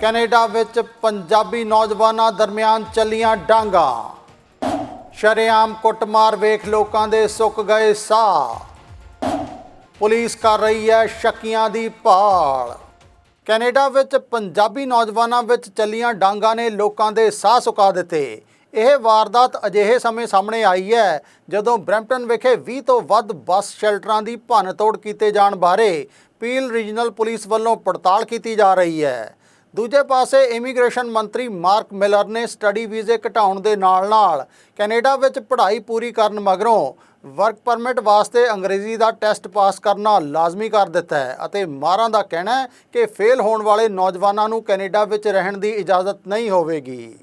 Canada ਵਿੱਚ ਪੰਜਾਬੀ ਨੌਜਵਾਨਾਂ ਦਰਮਿਆਨ ਚੱਲੀਆਂ ਡਾਂਗਾ। ਸ਼ਰੇਆਮ ਕੁੱਟਮਾਰ ਵੇਖ ਲੋਕਾਂ ਦੇ ਸੁੱਕ ਗਏ ਸਾਹ। ਪੁਲਿਸ ਕਰ ਰਹੀ ਹੈ ਸ਼ੱਕੀਆਂ ਦੀ ਭਾਲ। ਕੈਨੇਡਾ ਵਿੱਚ ਪੰਜਾਬੀ ਨੌਜਵਾਨਾਂ ਵਿੱਚ ਚੱਲੀਆਂ ਡਾਂਗਾਂ ਨੇ ਲੋਕਾਂ ਦੇ ਸਾਹ ਸੁਕਾ ਦਿੱਤੇ। ਇਹ ਵਾਰਦਾਤ ਅਜਿਹੇ ਸਮੇਂ ਸਾਹਮਣੇ ਆਈ ਹੈ ਜਦੋਂ ਬਰੈਂਪਟਨ ਵਿਖੇ 20 ਤੋਂ ਵੱਧ ਬੱਸ ਸ਼ੈਲਟਰਾਂ ਦੀ ਭੰਨਤੋੜ ਕੀਤੇ ਜਾਣ ਬਾਰੇ ਪੀਲ ਰੀਜਨਲ ਪੁਲਿਸ ਵੱਲੋਂ ਪੜਤਾਲ ਕੀਤੀ ਜਾ ਰਹੀ ਹੈ। ਦੂਜੇ ਪਾਸੇ ਇਮੀਗ੍ਰੇਸ਼ਨ ਮੰਤਰੀ ਮਾਰਕ ਮਿਲਰ ਨੇ ਸਟੱਡੀ ਵੀਜ਼ੇ ਘਟਾਉਣ ਦੇ ਨਾਲ-ਨਾਲ ਕੈਨੇਡਾ ਵਿੱਚ ਪੜ੍ਹਾਈ ਪੂਰੀ ਕਰਨ ਮਗਰੋਂ ਵਰਕ ਪਰਮਿਟ ਵਾਸਤੇ ਅੰਗਰੇਜ਼ੀ ਦਾ ਟੈਸਟ ਪਾਸ ਕਰਨਾ ਲਾਜ਼ਮੀ ਕਰ ਦਿੱਤਾ ਹੈ ਅਤੇ ਮਾਰਾਂ ਦਾ ਕਹਿਣਾ ਹੈ ਕਿ ਫੇਲ ਹੋਣ ਵਾਲੇ ਨੌਜਵਾਨਾਂ ਨੂੰ ਕੈਨੇਡਾ ਵਿੱਚ ਰਹਿਣ ਦੀ ਇਜਾਜ਼ਤ ਨਹੀਂ ਹੋਵੇਗੀ।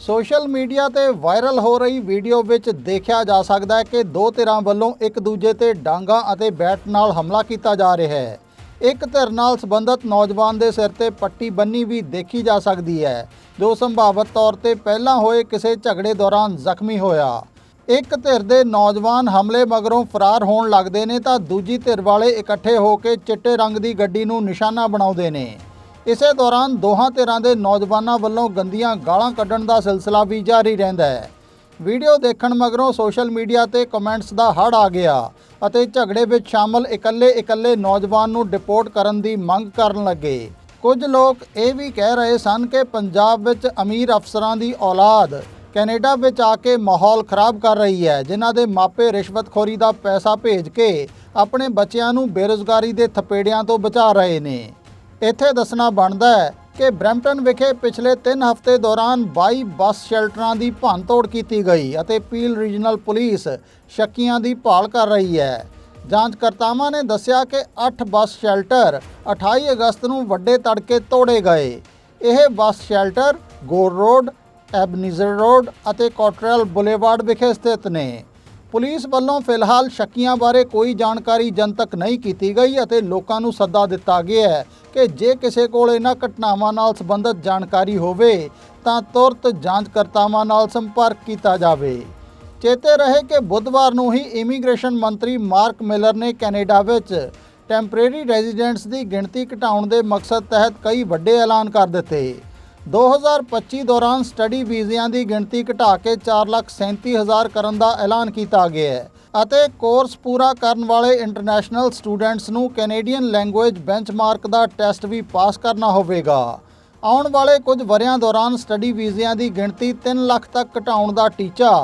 ਸੋਸ਼ਲ ਮੀਡੀਆ ਤੇ ਵਾਇਰਲ ਹੋ ਰਹੀ ਵੀਡੀਓ ਵਿੱਚ ਦੇਖਿਆ ਜਾ ਸਕਦਾ ਹੈ ਕਿ ਦੋ ਧਿਰਾਂ ਵੱਲੋਂ ਇੱਕ ਦੂਜੇ ਤੇ ਡਾਂਗਾ ਅਤੇ ਬੈਟ ਨਾਲ ਹਮਲਾ ਕੀਤਾ ਜਾ ਰਿਹਾ ਹੈ। ਇੱਕ ਧਿਰ ਨਾਲ ਸੰਬੰਧਤ ਨੌਜਵਾਨ ਦੇ ਸਿਰ ਤੇ ਪੱਟੀ ਬੰਨੀ ਵੀ ਦੇਖੀ ਜਾ ਸਕਦੀ ਹੈ, ਜੋ ਸੰਭਾਵਤ ਤੌਰ ਤੇ ਪਹਿਲਾਂ ਹੋਏ ਕਿਸੇ ਝਗੜੇ ਦੌਰਾਨ ਜ਼ਖਮੀ ਹੋਇਆ। ਇੱਕ ਧਿਰ ਦੇ ਨੌਜਵਾਨ ਹਮਲੇ ਮਗਰੋਂ ਫਰਾਰ ਹੋਣ ਲੱਗਦੇ ਨੇ ਤਾਂ ਦੂਜੀ ਧਿਰ ਵਾਲੇ ਇਕੱਠੇ ਹੋ ਕੇ ਚਿੱਟੇ ਰੰਗ ਦੀ ਗੱਡੀ ਨੂੰ ਨਿਸ਼ਾਨਾ ਬਣਾਉਂਦੇ ਨੇ। ਇਸੇ ਦੌਰਾਨ ਦੋਹਾਂ ਧਿਰਾਂ ਦੇ ਨੌਜਵਾਨਾਂ ਵੱਲੋਂ ਗੰਦੀਆਂ ਗਾਲਾਂ ਕੱਢਣ ਦਾ ਸਿਲਸਿਲਾ ਵੀ ਜਾਰੀ ਰਹਿੰਦਾ ਹੈ। ਵੀਡੀਓ ਦੇਖਣ ਮਗਰੋਂ ਸੋਸ਼ਲ ਮੀਡੀਆ ਤੇ ਕਮੈਂਟਸ ਦਾ ਹੜ ਆ ਗਿਆ ਅਤੇ ਝਗੜੇ ਵਿੱਚ ਸ਼ਾਮਲ ਇਕੱਲੇ-ਇਕੱਲੇ ਨੌਜਵਾਨ ਨੂੰ ਡਿਪੋਰਟ ਕਰਨ ਦੀ ਮੰਗ ਕਰਨ ਲੱਗੇ। ਕੁਝ ਲੋਕ ਇਹ ਵੀ ਕਹਿ ਰਹੇ ਸਨ ਕਿ ਪੰਜਾਬ ਵਿੱਚ ਅਮੀਰ ਅਫਸਰਾਂ ਦੀ ਔਲਾਦ ਕੈਨੇਡਾ ਵਿੱਚ ਆ ਕੇ ਮਾਹੌਲ ਖਰਾਬ ਕਰ ਰਹੀ ਹੈ, ਜਿਨ੍ਹਾਂ ਦੇ ਮਾਪੇ ਰਿਸ਼ਵਤਖੋਰੀ ਦਾ ਪੈਸਾ ਭੇਜ ਕੇ ਆਪਣੇ ਬੱਚਿਆਂ ਨੂੰ ਬੇਰੁਜ਼ਗਾਰੀ ਦੇ ਥਪੇੜਿਆਂ ਤੋਂ ਬਚਾ ਰਹੇ ਨੇ। ਇੱਥੇ ਦੱਸਣਾ ਬਣਦਾ ਹੈ ਕਿ ਬਰੈਂਪਟਨ ਵਿਖੇ ਪਿਛਲੇ 3 ਹਫ਼ਤੇ ਦੌਰਾਨ 22 ਬੱਸ ਸ਼ੈਲਟਰਾਂ ਦੀ ਭੰਨਤੋੜ ਕੀਤੀ ਗਈ ਅਤੇ ਪੀਲ ਰੀਜਨਲ ਪੁਲਿਸ ਸ਼ੱਕੀਆਂ ਦੀ ਭਾਲ ਕਰ ਰਹੀ ਹੈ। ਜਾਂਚਕਰਤਾਵਾਂ ਨੇ ਦੱਸਿਆ ਕਿ 8 ਬੱਸ ਸ਼ੈਲਟਰ 28 ਅਗਸਤ ਨੂੰ ਵੱਡੇ ਤੜਕੇ ਤੋੜੇ ਗਏ। ਇਹ bus shelter Gore road, Ebenezer road ਅਤੇ ਕੋਟਰਲ ਬੁਲੇਵਾਰਡ ਵਿਖੇ ਸਥਿਤ ਨੇ। ਪੁਲਿਸ ਵੱਲੋਂ ਫਿਲਹਾਲ ਸ਼ੱਕੀਆਂ ਬਾਰੇ ਕੋਈ ਜਾਣਕਾਰੀ ਜਨਤਕ ਨਹੀਂ ਕੀਤੀ ਗਈ ਅਤੇ ਲੋਕਾਂ ਨੂੰ ਸੱਦਾ ਦਿੱਤਾ ਗਿਆ ਹੈ ਕਿ ਜੇ ਕਿਸੇ ਕੋਲ ਇਹਨਾਂ ਘਟਨਾਵਾਂ ਨਾਲ ਸੰਬੰਧਿਤ ਜਾਣਕਾਰੀ ਹੋਵੇ, ਤਾਂ ਤੁਰਤ ਜਾਂਚਕਰਤਾਵਾਂ ਨਾਲ ਸੰਪਰਕ ਕੀਤਾ ਜਾਵੇ। ਚੇਤੇ ਰਹੇ ਕਿ ਬੁੱਧਵਾਰ ਨੂੰ ਹੀ ਇਮੀਗ੍ਰੇਸ਼ਨ ਮੰਤਰੀ ਮਾਰਕ ਮਿਲਰ ਨੇ ਕੈਨੇਡਾ ਵਿੱਚ ਟੈਂਪਰੇਰੀ ਰੈਜ਼ੀਡੈਂਟਸ ਦੀ ਗਿਣਤੀ ਘਟਾਉਣ ਦੇ ਮਕਸਦ ਤਹਿਤ ਕਈ ਵੱਡੇ ਐਲਾਨ ਕਰ ਦਿੱਤੇ। 2025 ਦੌਰਾਨ ਸਟੱਡੀ ਵੀਜ਼ਿਆਂ ਦੀ ਗਿਣਤੀ ਘਟਾ ਕੇ 437000 ਕਰਨ ਦਾ ਐਲਾਨ ਕੀਤਾ ਗਿਆ ਹੈ ਅਤੇ ਕੋਰਸ ਪੂਰਾ ਕਰਨ ਵਾਲੇ ਇੰਟਰਨੈਸ਼ਨਲ ਸਟੂਡੈਂਟਸ ਨੂੰ ਕੈਨੇਡੀਅਨ ਲੈਂਗੁਏਜ ਬੈਂਚਮਾਰਕ ਦਾ ਟੈਸਟ ਵੀ ਪਾਸ ਕਰਨਾ ਹੋਵੇਗਾ। ਆਉਣ ਵਾਲੇ ਕੁਝ ਵਰਿਆਂ ਦੌਰਾਨ ਸਟੱਡੀ ਵੀਜ਼ਿਆਂ ਦੀ ਗਿਣਤੀ 3 ਲੱਖ ਤੱਕ ਘਟਾਉਣ ਦਾ ਟੀਚਾ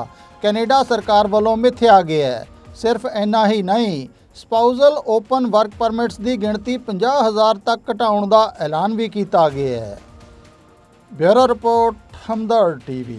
ਕੈਨੇਡਾ ਸਰਕਾਰ ਵੱਲੋਂ ਮਿਥਿਆ ਗਿਆ ਹੈ। ਸਿਰਫ ਇੰਨਾ ਹੀ ਨਹੀਂ, ਸਪਾਊਜ਼ਲ ਓਪਨ ਵਰਕ ਪਰਮਿਟਸ ਦੀ ਗਿਣਤੀ 50000 ਤੱਕ ਘਟਾਉਣ ਦਾ ਐਲਾਨ ਵੀ ਕੀਤਾ ਗਿਆ ਹੈ। Bureau report ਹਮਦਰ TV